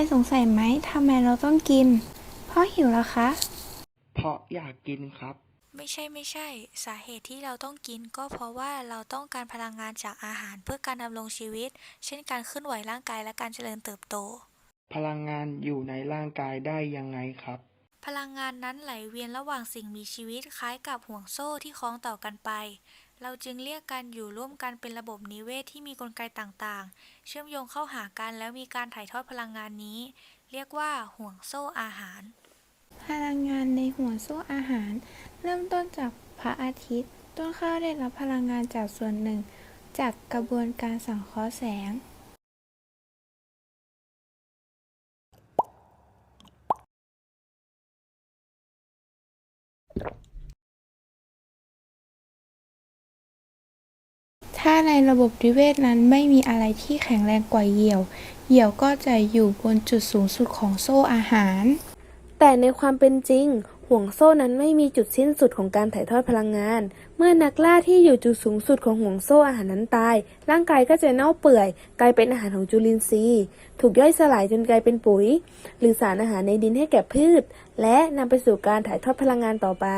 ยสงสัยไหมทำไมเราต้องกิน เพราะหิวแล้วคะ เพราะอยากกินครับ ไม่ใช่ไม่ใช่ สาเหตุที่เราต้องกินก็เพราะว่าเราต้องการพลังงานจากอาหารเพื่อการดำรงชีวิต เช่นการเคลื่อนไหวร่างกายและการเจริญเติบโต พลังงานอยู่ในร่างกายได้ยังไงครับ พลังงานนั้นไหลเวียนระหว่างสิ่งมีชีวิตคล้ายกับห่วงโซ่ที่คล้องต่อกันไป เราจึงเรียกการอยู่ร่วมกันเป็นระบบนิเวศที่มีกลไกต่างๆ เชื่อมโยงเข้าหากันแล้วมีการถ่ายทอดพลังงานนี้ เรียกว่าห่วงโซ่อาหาร พลังงานในห่วงโซ่อาหาร เริ่มต้นจากพระอาทิตย์ ต้นข้าวได้รับพลังงานจากส่วนหนึ่ง จากกระบวนการสังเคราะห์แสง ถ้าในระบบนิเวศนั้นไม่มีอะไรที่แข็งแรงกว่าเหยี่ยว เหยี่ยวก็จะอยู่บนจุดสูงสุดของโซ่อาหาร แต่ในความเป็นจริง ห่วงโซ่นั้นไม่มีจุดสิ้นสุดของการถ่ายทอดพลังงาน เมื่อนักล่าที่อยู่จุดสูงสุดของห่วงโซ่อาหารนั้นตาย ร่างกายก็จะเน่าเปื่อย กลายเป็นอาหารของจุลินทรีย์ ถูกย่อยสลายจนกลายเป็นปุ๋ย หรือสารอาหารในดินให้แก่พืช และนำไปสู่การถ่ายทอดพลังงานต่อไป